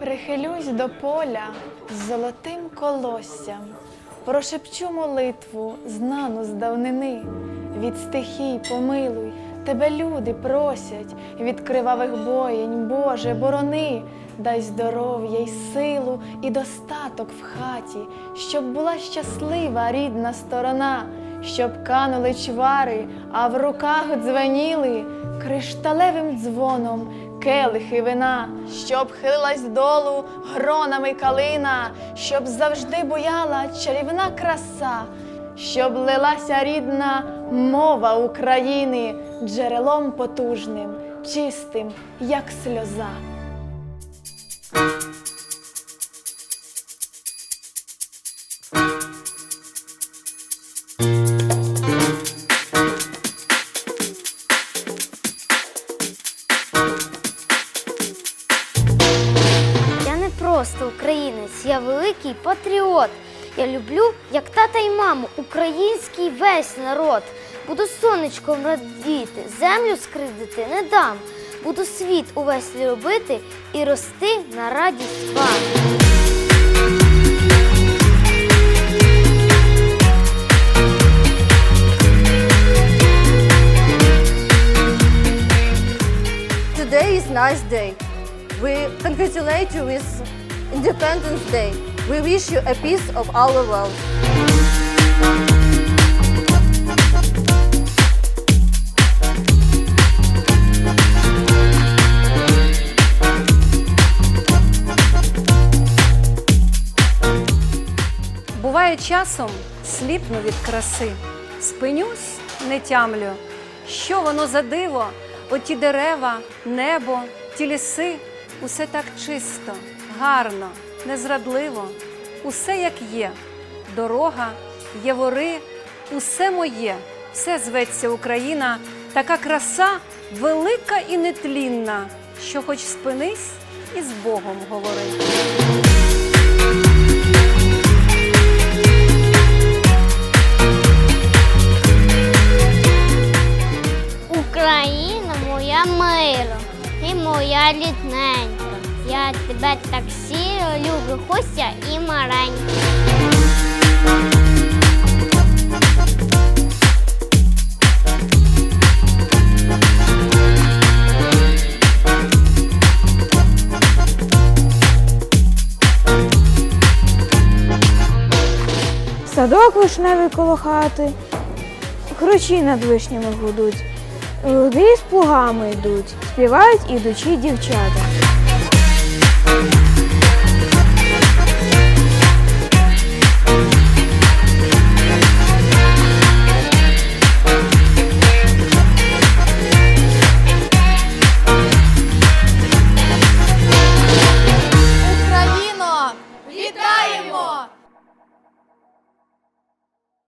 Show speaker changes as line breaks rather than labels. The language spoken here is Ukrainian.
Прихилюсь до поля з золотим колоссям, прошепчу молитву, знану з давнини. Від стихій помилуй, тебе люди просять, від кривавих боєнь, Боже, борони, дай здоров'я й силу і достаток в хаті, щоб була щаслива рідна сторона, щоб канули чвари, а в руках дзвеніли кришталевим дзвоном келихи вина, щоб хилилась долу гронами калина, щоб завжди буяла чарівна краса, щоб лилася рідна мова України джерелом потужним, чистим, як сльоза.
Просто українець, я великий патріот. Я люблю, як тата і маму, український весь народ. Буду сонечком радіти, землю скривдити не дам. Буду світ увесь любити і рости на радість вам.
Today is nice day. We congratulate you with Independence Day. We wish you a piece of our world.
Буває часом сліпну від краси, спинюсь, не тямлю, що воно за диво, оті дерева, небо, ті ліси, усе так чисто, гарно, незрадливо, усе як є, дорога, євори, усе моє, все зветься Україна, така краса велика і нетлінна, що хоч спинись і з Богом говори.
Україна моя мило і моя рідненька. Я тебе так сіро люблю, Хуся і маленька.
Садок вишневий коло хати, хручі над вишнями гудуть, люди з плугами йдуть, співають ідучі дівчата.